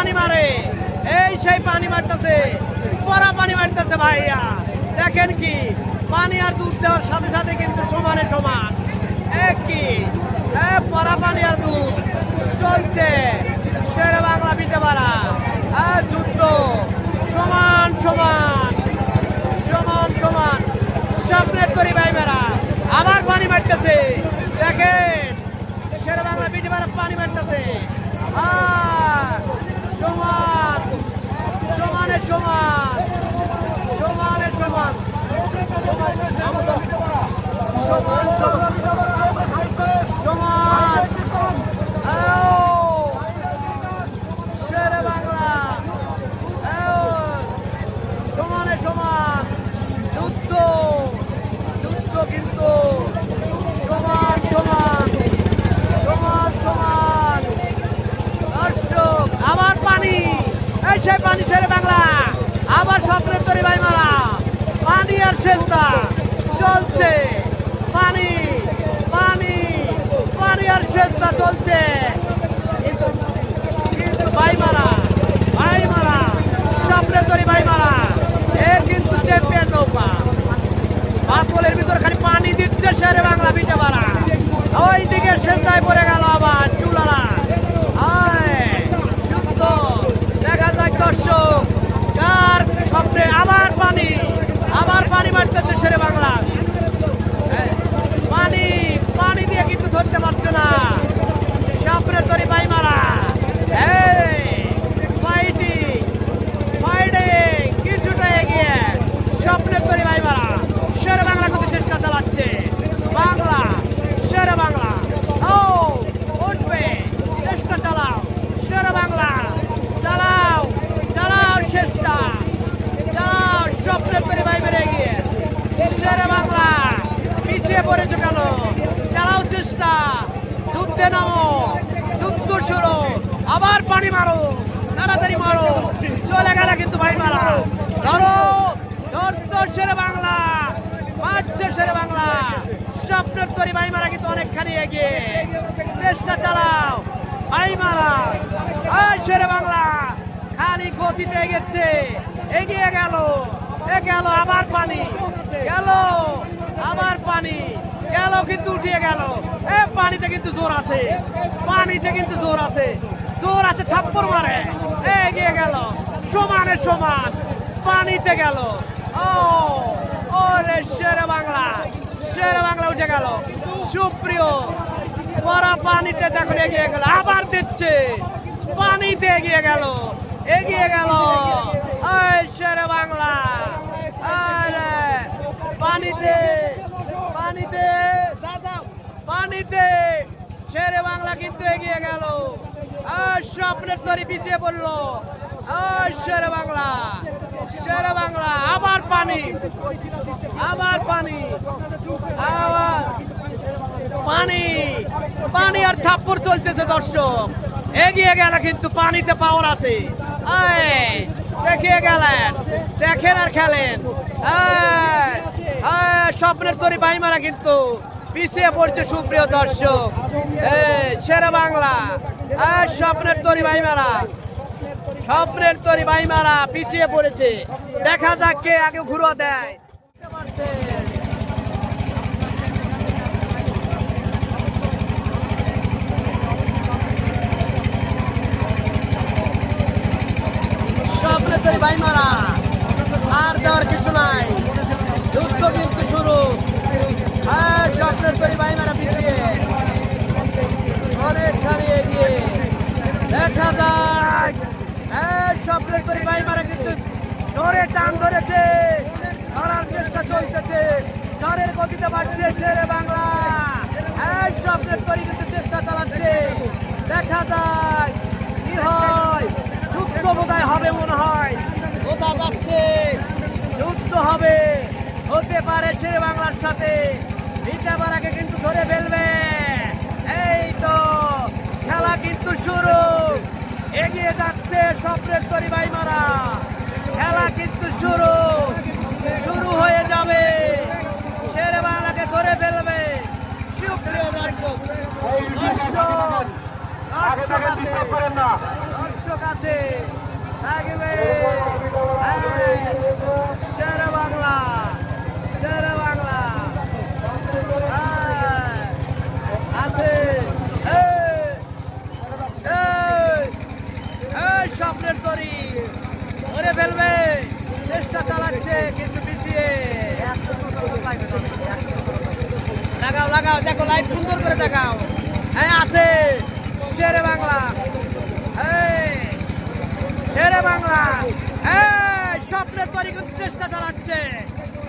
পানি মারে। এই সেই পানি মারতেছে। পরা পানি মারতেছে ভাইয়া। দেখেন কি, পানি আর দুধ দেওয়ার সাথে সাথে কিন্তু সমানে সমান। এক কি? পরা পানি আর দুধ। চলছে। শেরে বাংলা মারা হ্যাঁ যুদ্ধ। সমান সমান। সমান সমান। স্বপ্নের তরি ভাই মেরা। আবার পানি মারতেছে। দেখেন শেরে বাংলা মারা পানি মারতেছে। সমান সমানে সমান সমানে সমান সমান। সমান সমান আও, শেরে বাংলা আও, সমানে সমান যুদ্ধ যুদ্ধ কিন্তু সমান সমান সমান সমান দর্শক আবার পানি এই সেই পানি ছেড়ে বাংলা আবার স্বপ্নের তরি ভাই মারা পানি আর শেষদা চলছে পানি পানি পানি আর শেষদা চলছে কিন্তু কিন্তু ভাই মারা ভাই মারা স্বপ্নের তরি ভাই মারা এ কিন্তু চ্যাম্পিয়ন নৌকা বাতলের ভিতর খালি পানি দিচ্ছে শেরে বাংলা পিঠে মারা ওই দিকে সেন্দায় পড়ে গেল আবার চুলারা আয়, যুদ্ধ। দেখা যাক দর্শক কার স্বপ্নে আবার পানি আবার পানি মারতেছে শেরে বাংলা এই, পানি পানি দিয়ে কিন্তু ধরতে পারছে না স্বপ্নের তরি পাই মারা এই, fighting, fighting, কিছুটা এগিয়ে স্বপ্নের তরি ভাই মারা শেরে বাংলা কিন্তু চেষ্টা চালাচ্ছে বাংলা শেরে বাংলা ও উঠবে চেষ্টা চালাও শেরে বাংলা চালাও চালাও চেষ্টা চালাও স্বপ্নের তরি ভাই মেরে এগিয়ে শেরে বাংলা পিছিয়ে পড়েছে কেন চালাও চেষ্টা যুদ্ধে নামো। যুদ্ধ শুরু। আবার পানি মারো। তাড়াতাড়ি মারো। চলে গেল কিন্তু ভাই মারা। ধরো। ধরতো শেরে বাংলা। মারছে শেরে বাংলা। স্বপ্নের তরি ভাই মারা কিন্তু অনেকখানি এগিয়ে। চেষ্টা চালাও। ভাই মারা। আর শেরে বাংলা। খালি গতিতে এগেছে। এগিয়ে গেল। এ গেল আবার পানি। গেল আবার পানি। কিন্তু উঠিয়ে গেল। এ, পানিতে কিন্তু জোর আছে। পানিতে কিন্তু জোর আছে। জোর আছে থাপ্পড় মারে। এগিয়ে গেল। সমানে সমান। পানিতে গেল। ও ও রে শেরে বাংলা। শেরে বাংলা উঠে গেল। সুপ্রিয়, পরা পানিতে দেখুন এগিয়ে গেল। আবার দিচ্ছে। পানিতে এগিয়ে গেল। এগিয়ে গেল এই শেরে বাংলা আরে পানিতে পানিতে দাদা পানিতে শেরে বাংলা কিন্তু এগিয়ে গেল। আর স্বপ্নের তরি পিছিয়ে পড়ল। আর শেরে বাংলা শেরে বাংলা, আবার পানি আবার পানি আবার পানি পানি আর থাপ্পড় চলতেছে দর্শক। এগিয়ে গেল কিন্তু পানিতে পাওয়ার আছে। দেখিয়ে গেলেন, দেখেন আর খেলেন। স্বপ্নের তরি বাইমারা কিন্তু পিছিয়ে পড়ছে সুপ্রিয় দর্শক। সেরা বাংলা। আর স্বপ্নের তরি ভাই মারা স্বপ্নের তরি বাইমারা পিছিয়ে পড়েছে। দেখা যাক কে আগে ঘুরো দেয়। স্বপ্নে তৈরি ভাই মারা আর দেওয়ার কিছু নাই যুদ্ধ কিন্তু শুরু হ্যাঁ স্বপ্নের তৈরি ভাই মারা পিছিয়ে। অনেকখানি এগিয়ে। দেখা যাক। হ্যাঁ স্বপ্নের তৈরি ভাই মারা কিন্তু জোরে টান ধরেছে। ধরার চেষ্টা চলতেছে। ঝড়ের গতিতে বাড়ছে শেরে বাংলা। হ্যাঁ স্বপ্নের তৈরি কিন্তু চেষ্টা চালাচ্ছে। দেখা যায় কি হয়। যুদ্ধ বোধহয় হবে মনে হয়। বোঝা যাচ্ছে, যুদ্ধ হবে। হতে পারে শের বাংলার সাথে। ইটাবারাকে কিন্তু ধরে ফেলবে। এই তো খেলা কিন্তু শুরু। এগিয়ে যাচ্ছে স্বপ্নের তরি ভাই মারা খেলা কিন্তু শুরু। শুরু হয়ে যাবে। শের বাংলাকে ধরে ফেলবে। দর্শক আছে। থাকবে এই, শেরে বাংলা শেরে বাংলা এই, আছে এই, এই, এই স্বপ্নের তরি ধরে ফেলবে। চেষ্টা চালাচ্ছে, কিন্তু পিছিয়ে। লাগাও লাগাও, দেখো, লাইট সুন্দর করে দেখাও। হ্যাঁ আছে। শেরে বাংলা। শেরে বাংলা। এই স্বপ্নের তরি কিন্তু চেষ্টা চালাচ্ছে।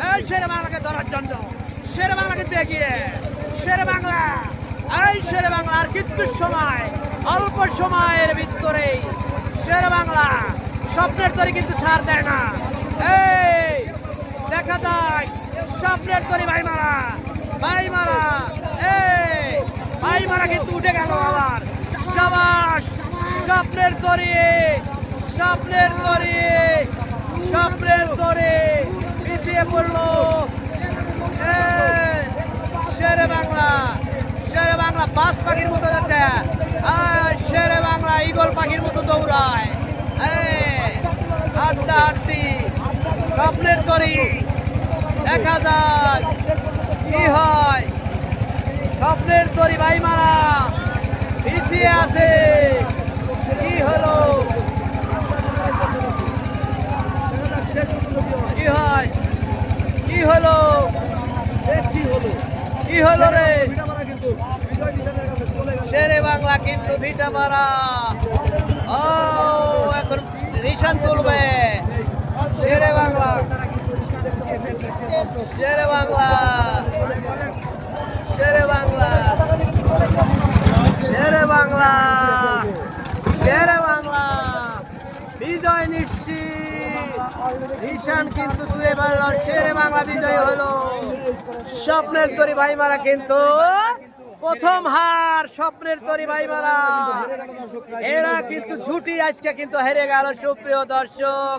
এই, শেরে বাংলাকে ধরার জন্য। শেরে বাংলা কিন্তু এগিয়ে। শেরে বাংলা। এই, শেরে বাংলা আর কিচ্ছু সময়, অল্প সময়ের ভিতরেই শেরে বাংলা স্বপ্নের তরি কিন্তু ছাড় দেয় না। দেখা যায় স্বপ্নের তরি ভাই মারা ভাই মারা ভাই মারা কিন্তু উঠে গেল আবার। সাবাস, স্বপ্নের তরি স্বপ্নের তরি স্বপ্নের তরি পিছিয়ে পড়ল। শেরে বাংলা শেরে বাংলা বাস পাখির মতো যাচ্ছে। শেরে বাংলা ইগল পাখির মতো দৌড়ায়। হাড্ডা হাড্ডি স্বপ্নের তরি। দেখা যাক কি হয়। স্বপ্নের তরি ভাই মারা পিছিয়ে আছে। কি হলো? কি হয়? কি হলো কি হলো? কি হলো রে? শেরে বাংলা কিন্তু ভিটা মারা। ও, এখন নিশান তুলবে। শেরে বাংলা। শেরে বাংলা। শেরে বাংলা। শেরে বাংলা। শেরে বাংলা। বিজয় নিশ্চিত। নিশান কিন্তু দূরে পারল শেরে বাংলা বিজয় হলো। স্বপ্নের তরি ভাই মারা কিন্তু প্রথম হার স্বপ্নের তরি ভাই মারা। এরা কিন্তু ঝুটি আজকে কিন্তু হেরে গেল সুপ্রিয় দর্শক।